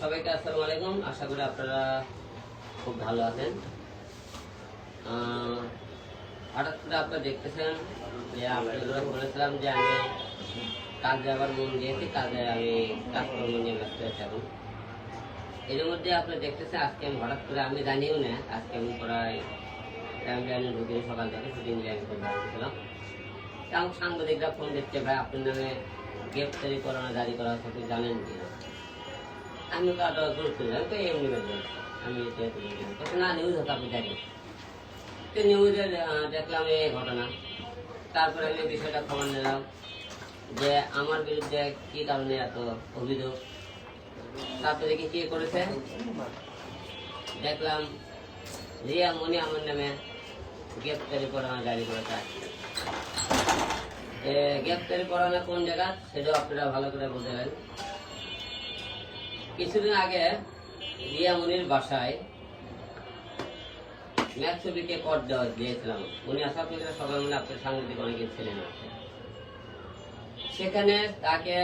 সবাইকে আসসালামু আলাইকুম। আশা করি আপনারা খুব ভালো আছেন। হঠাৎ করে আপনারা দেখতেছেন যে আপনাদের বলেছিলাম যে আমি কাজে আবার মন দিয়েছি, কাজে আমি কাজকর্ম নিয়ে ব্যস্ত আছি এখন। এর মধ্যে আপনি দেখতেছেন আজকে আমি হঠাৎ করে, আমি জানিও না, আজকে আমি প্রায় লাইনে ঢুকিনি সকাল থেকে শুটিং লাইন করে আসছিলাম আমার সাংবাদিকরা ফোন দিচ্ছে ভাই, আপনার নামে গ্রেপ্তারি করানো, জারি করা হচ্ছে জানেন কি না আমি আমি তো এমনি না। নিউজ আপনি তো নিউজে দেখলাম এই ঘটনা। তারপরে আমি বিষয়টা খবর নিলাম যে আমার বিরুদ্ধে কি কারণে এত অভিযোগ? তারপরে দেখি কি করেছে? দেখলাম রিয়া মনি আমার নামে গ্রেপ্তারি পরোয়ানা জারি করেছে। গ্রেপ্তারি পরোয়ানা কোন জায়গা? সেটাও আপনারা ভালো করে বুঝলেন কিছুদিন আগে রিয়া মনির বাসায় ম্যাথ ছবিকে কর দেওয়া দিয়েছিলাম। উনি আশা করি সবাই মানে আপনার সাংবাদিক অনেকে ছিলেন সেখানে তাকে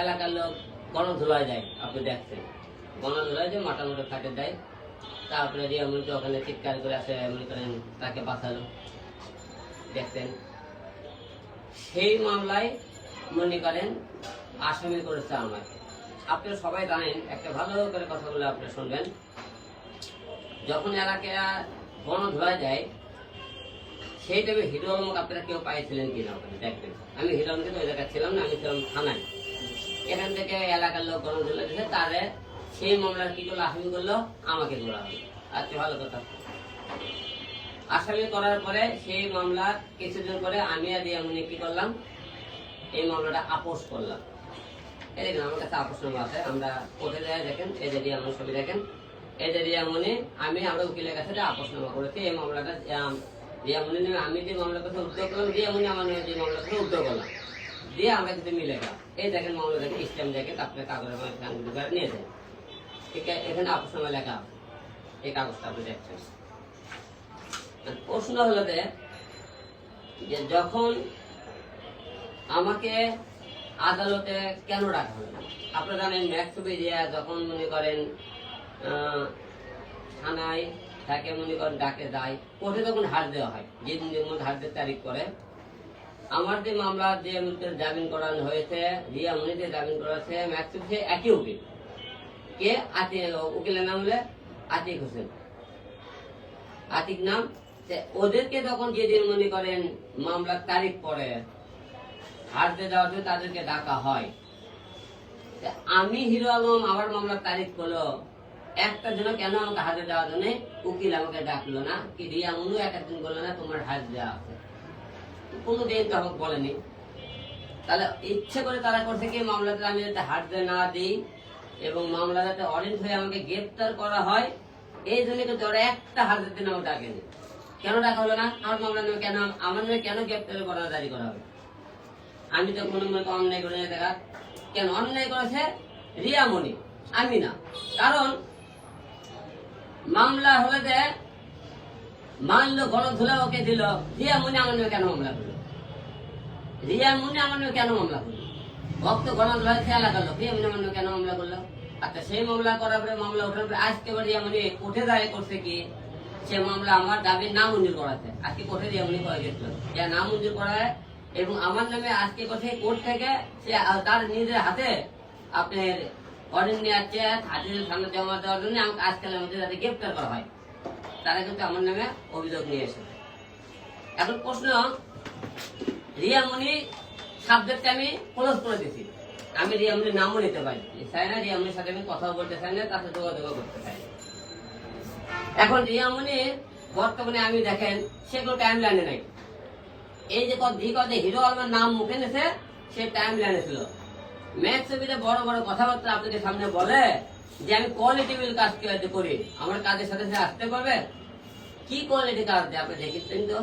এলাকার লোক গণধুলায় দেয়, আপনি দেখছেন। গণধুলায় যে মাথা মোটা কাটে দেয়। তারপরে রিয়া মনিকে ওখানে চিৎকার করে আসে, মনে করেন তাকে বাঁচালো দেখতেন। সেই মামলায় মনে করেন আসামি করেছে আমাকে। আপনারা সবাই জানেন, একটা ভালো করে কথাগুলো আপনি শুনবেন। যখন এলাকায় গণধোলা যায়, সেই টাইমে হিরো আলমকে আপনারা কেউ পাইছিলেন কিনা ওখানে? দেখবেন। আমি হিরো আলমকে তো ওই জায়গায় ছিলাম না, আমি ছিলাম থানায়। এখান থেকে এলাকার লোক গণধোলা দিয়েছে, তারে সেই মামলার কি করল? আসামি করল, আমাকে ধরা হলো। আচ্ছা ভালো কথা। আসামি করার পরে সেই মামলা কিছুদিন পরে আমি আর রিয়ামনি কি করলাম? এই মামলাটা আপোষ করলাম। দেখেন আমার কাছে আছে। আমরা দেখেন ছবি দেখেন। আমি আমরা উকিলের কাছে করেছি। এই মামলাটা আম, যে মামলার কথা উদ্যোগ করলাম আমার যে মামলার কথা উদ্যোগ করলাম। দিয়ে আমরা মিলে এই দেখেন মামলা দেখেন আপনার কাগজের মধ্যে কাগজ করে নিয়েছেন ঠিক আছে এখানে আপোষ লেখা এই কাগজটা আপনি দেখছেন। প্রশ্ন হলো যে যখন আমাকে আদালতে কেন রাখা হলো? আপনারা জানেন ম্যাক্সবি দিয়া যখন মনে করেন থানায় তাকে মনে করেন ডাকে যায়, কোর্টে তখন হার দেওয়া হয়। যে দিনের মধ্যে হার তারিখ করে আমার যে মামলা যে মুহূর্তে জামিন করানো হয়েছে, রিয়া মনিতে জামিন করা হয়েছে সে একই উকিল। কে? আতি উকিলের নাম হলে আতিক হোসেন। আতিক নাম ওদেরকে তখন যেদিন মনে করেন মামলার তারিখ পরে হারতে দেওয়ার জন্য তাদেরকে ডাকা হয়। আমি হিরো আলম, আমার মামলার তারিখ হলো। একটা জন্য কেন আমাকে হাতে দেওয়ার জন্য উকিল আমাকে ডাকলো না? কি রিয়া মনু এক একদিন বলল না, তোমার হাত দেওয়া আছে। কোনো দিন তো আমাকে বলেনি। তাহলে ইচ্ছে করে তারা করছে কি, মামলাতে আমি যাতে দিয়ে না দিই এবং মামলা যাতে অরেঞ্জ হয়ে আমাকে গ্রেপ্তার করা হয়, এই জন্য কিন্তু ওরা একটা হাতের দিন আমাকে ডাকেনি। কেন ডাকা হলো না? আমার মামলা কেন, আমার কেন গ্রেপ্তার করা, জারি করা হবে? আমি তো কোনো মনে অন্যায় করে দেখা। কেন? অন্যায় করেছে রিয়ামণি আমি না। কারণ মামলা হলে যে মানলো গণধুলা ওকে দিল। রিয়ামণি আমার কেন মামলা করল? রিয়ামণি আমার কেন মামলা করল? ভক্ত গণধুলা খেয়াল করল। রিয়ামণি আমার কেন মামলা করল? আচ্ছা সেই মামলা করার পরে মামলা ওঠার পরে আজকে এবার রিয়ামণি উঠে দাঁড়িয়ে করছে কি? সে মামলা আমার দাবি না মঞ্জুর করাতে। আজকে কোর্টে রিয়ামণি করে গেছিল। যা না মঞ্জুর করায় এবং আমার নামে আজকে কোথায় কোর্ট থেকে সে তার নিজের হাতে আপনার অর্ডার নিয়ে আসছে, হাজির সামনে জমা দেওয়ার জন্য আজকালের মধ্যে যাতে গ্রেপ্তার করা হয়। তারা কিন্তু আমার নামে অভিযোগ নিয়ে এসেছে। এখন প্রশ্ন রিয়ামণি সাবজেক্টে আমি ক্লোজ করে দিছি আমি রিয়ামণির নামও নিতে পারি চাই না রিয়ামণির সাথে আমি কথাও বলতে চাই না, তার সাথে যোগাযোগ করতে চাই। এখন রিয়ামণি বর্তমানে আমি দেখেন, সে কোনো টাইম লাইনে নাই। এই যে কত দি কত হিরো আলমের নাম মুখে নেছে, সে টাইম লাইনে ছিল। ম্যাথ ছবিতে বড় বড় কথাবার্তা আপনাদের সামনে বলে যে, আমি কোয়ালিটি বিল কাজ কি করি? আমার কাজের সাথে সে আসতে পারবে? কি কোয়ালিটি কাজ দেয় আপনি দেখেছেন তো?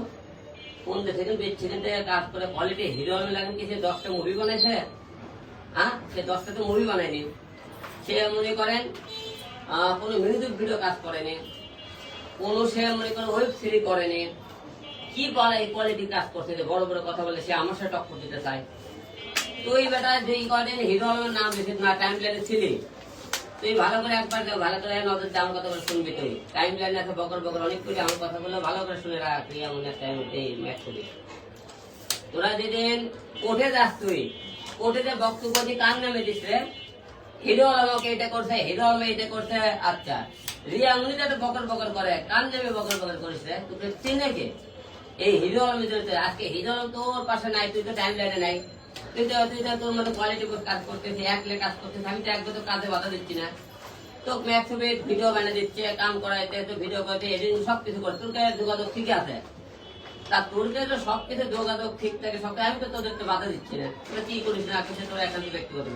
কোন দেশে সেখান থেকে কাজ করে কোয়ালিটি হিরো আলম লাগেন কি? সে দশটা মুভি বানাইছে। হ্যাঁ? সে দশটা তো মুভি বানায়নি। সে মনে করেন কোনো মিউজিক ভিডিও কাজ করেনি। কোনো সে মনে করেন ওয়েব সিরিজ করেনি। কি বলে এই কোয়ালিটি কাজ করছে? যে বড় বড় কথা বলে সে আমার সাথে টক্কর দিতে চায়। তুই বেটা যেই কদিন হিরো আলমের নাম দিছিস না টাইম লাইনে ছিলি। তুই ভালো করে একবার দেখ, ভালো করে নজর দিয়ে আমার কথা করে শুনবি তুই। টাইম লাইন আছে বকর বকর অনেক করে আমার কথাগুলো ভালো করে শুনে রাখ তুই এমন একটা ম্যাচ করিস তোরা যেদিন কোর্টে যাস তুই কোর্টে যে বক্তব্য দিয়ে কার নামে দিস রে? হিরো আলমকে এটা করছে হিরো আলম এটা করছে আচ্ছা। রিয়া উনি তো বকর বকর করে কার নামে বকর বকর করিস রে? তোকে চিনে কে? এই আলমের জন্য আজকে হিরো তোর পাশে নাই, তুই তো টাইম লাইনে নাই। তুই তো তুই তো তোর মতো কোয়ালিটি কাজ করতেছিস একলে কাজ করতেছিস আমি তো একবার তো কাজে বাধা দিচ্ছি না। তো ম্যাক্সিমে ভিডিও বানিয়ে দিচ্ছে, কাম করাইতে তো ভিডিও করতে, এডিটিং সব কিছু করে, তোর কাছে যোগাযোগ ঠিক আছে। তা তোর কাছে তো সব কিছু যোগাযোগ ঠিক থাকে, সব আমি তো তোদেরকে বাধা দিচ্ছি না। তোরা কি করিস না কিছু তোরা একান্ত ব্যক্তিগত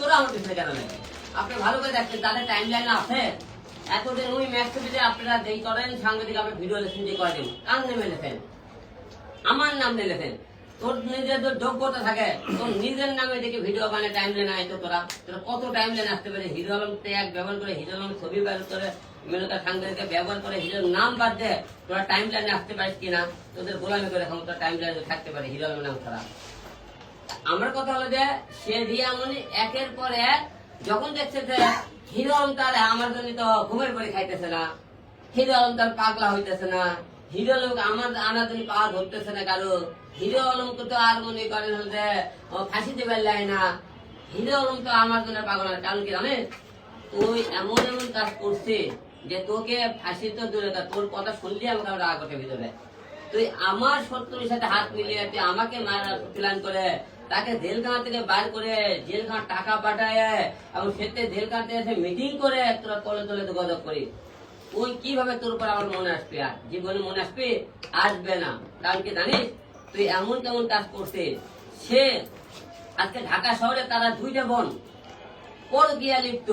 তোরা আমার পিছনে কেন লাগে? আপনি ভালো করে দেখছেন তাদের টাইম লাইন আছে? এতদিন ওই ম্যাচ যদি আপনারা দেই করেন, সাংবাদিক আপনি ভিডিও লেখেন, যে করে দিন কার নামে লেখেন? আমার নাম নিয়ে লেখেন। তোর নিজের তোর যোগ্যতা থাকে। তোর নিজের নামে দেখে ভিডিও বানিয়ে টাইম লেন আইতো তোরা। তোরা কত টাইম লেন আসতে পারে? হিরো আলম ট্যাগ ব্যবহার করে, হিরো আলম ছবি ব্যবহার করে মেনকা সাংবাদিককে ব্যবহার করে হিরোর নাম বাদ দে, তোরা টাইম লাইনে আসতে পারিস কিনা? তোদের গোলামি করে এখন তোরা টাইম লাইনে থাকতে পারে, হিরো আলমের নাম ছাড়া। আমার কথা হলো যে, সে রিয়ামণি একের পর এক, যখন দেখছে হিরো তার আমার জন্য তো ঘুমের পরে খাইতেছে না। হিরো পাগলা হইতেছে না। হিরো আমার আনার জন্য ধরতেছে না কারও। হিরো তো আর মনে ফাঁসি দেবার না। হিরো আমার জন্য পাগল হয় কারণ কি জানেন? তুই এমন এমন কাজ করছে যে তোকে ফাঁসি তো দূরে তোর কথা শুনলে আমাকে রাগ ওঠে ভিতরে। তুই আমার শত্রুর সাথে হাত মিলিয়ে তুই আমাকে মারার প্ল্যান করে তাকে জেলখানা থেকে বার করে জেলখানা টাকা পাঠায় এবং সেতে মিটিং করে তোরা তলে তলে তুই কীভাবে তোর উপর আমার মনে আর জীবনে মনে আসবে? না। কারণ কি জানিস? তুই এমন কেমন কাজ করছিস। সে আজকে ঢাকা শহরে তারা দুইটা বোন পর গিয়া লিপ্ত,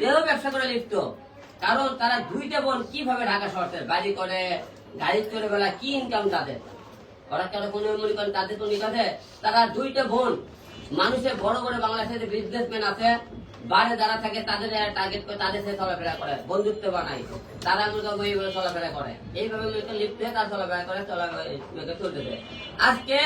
দেহ ব্যবসা করে লিপ্ত। কারণ তারা দুইটা বোন কীভাবে ঢাকা শহরে বাড়ি করে গাড়ি চলে বেলা কি ইনকাম তাদের? দেয় আজকে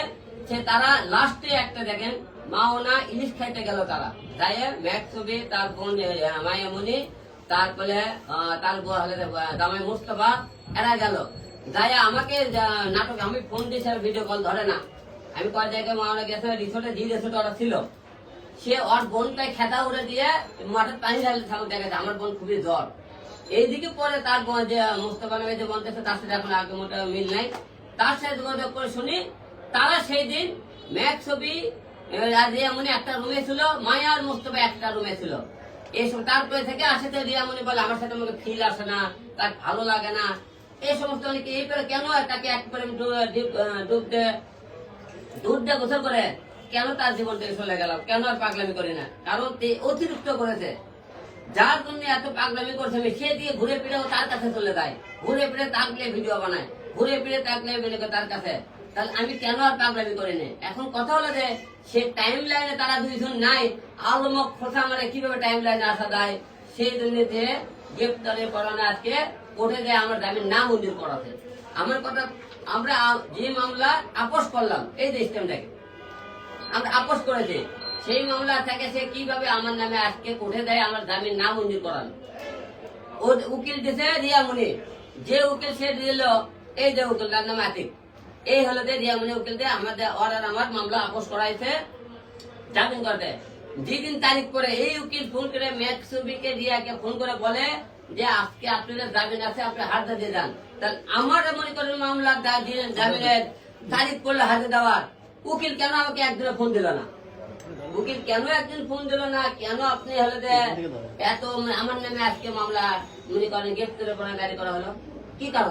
সে তারা লাস্টে একটা দেখেন মাওনা ইলিশ খাইতে গেল তারা। যাই ম্যাক তার বোন আহ, মায়ামণি তারপরে তার আহ, মুস্তফা এরা গেল। যাই আমাকে নাটক, আমি ফোন দিয়েছি ভিডিও কল ধরে না। আমি কয় জায়গায় মাওনা গেছে রিসোর্টে যে রিসোর্ট ওরা ছিল, সে ওর বোনটাই খেতা উড়ে দিয়ে মাঠের পানি ঢালতে ঠাকুর দেখেছে আমার বোন খুবই জ্বর। এইদিকে পরে তার যে মুস্তফা নামে যে বলতেছে, তার সাথে এখন আগে মোটা মিল নাই। তার সাথে যোগাযোগ করে শুনি, তারা সেই দিন ম্যাক ছবি আর রিয়ামণি একটা রুমে ছিল, মায়া আর মুস্তফা একটা রুমে ছিল। এইসব তারপরে থেকে আসে তো রিয়ামণি বলে, আমার সাথে আমাকে ফিল আসে না, তার ভালো লাগে না। এই সমস্ত অনেকে এই করে কেন তাকে একবারে ডুব- আহ, দুধ গোসল করে? কেন তার জীবন থেকে চলে গেল কেন আর পাগলামি করি না? কারণ অতিরিক্ত করেছে। যার জন্য এত পাগলামি করছে আমি সে দিয়ে ঘুরে ফিরে তার কাছে চলে যায়। ঘুরে ফিরে তাকলে ভিডিও বানায়। ঘুরে ফিরে তাকলে করে তার কাছে। তাহলে আমি কেন আর পাগলামি করি না? এখন কথা হলো যে সে টাইম লাইনে তারা দুইজন নাই। আলমক খোসা মানে কীভাবে টাইম লাইনে আসা যায়? সেই জন্য যে গ্রেপ্তারে পড়ানো আজকে কোর্টে যে আমার জামিন না মঞ্জুর করাতে আমার কথা, আমরা যে মামলা আপোষ করলাম, এই যে স্টেমটাকে আমরা আপোষ করেছি, সেই মামলা থেকে সে কীভাবে আমার নামে আজকে কোর্টে দেয় আমার জামিন না মঞ্জুর করানো ও উকিল দিছে রিয়ামণি, যে উকিল সে দিল, এই যে উকিল তার নাম আতিক। এই হলো যে রিয়ামণি উকিল দিয়ে আমাদের, ওর আর আমার মামলা আপোষ করাইছে জামিন করতে যেদিন তারিখ করে এই উকিল ফোন করে ম্যাক্সুবিকে রিয়াকে ফোন করে বলে যে আজকে আপনাদের জামিন আছে, আপনি হাতে দিয়ে যান। তাহলে আমার মনে করেন মামলা জামিনের তারিখ করলে হাতে দেওয়ার। উকিল কেন আমাকে একদিনে ফোন দিল না? উকিল কেন একদিন ফোন দিল না? কেন আপনি হলে যে এত আমার নামে আজকে মামলা মনে করেন গ্রেপ্তারের পরে গাড়ি করা হলো? কি কারণ?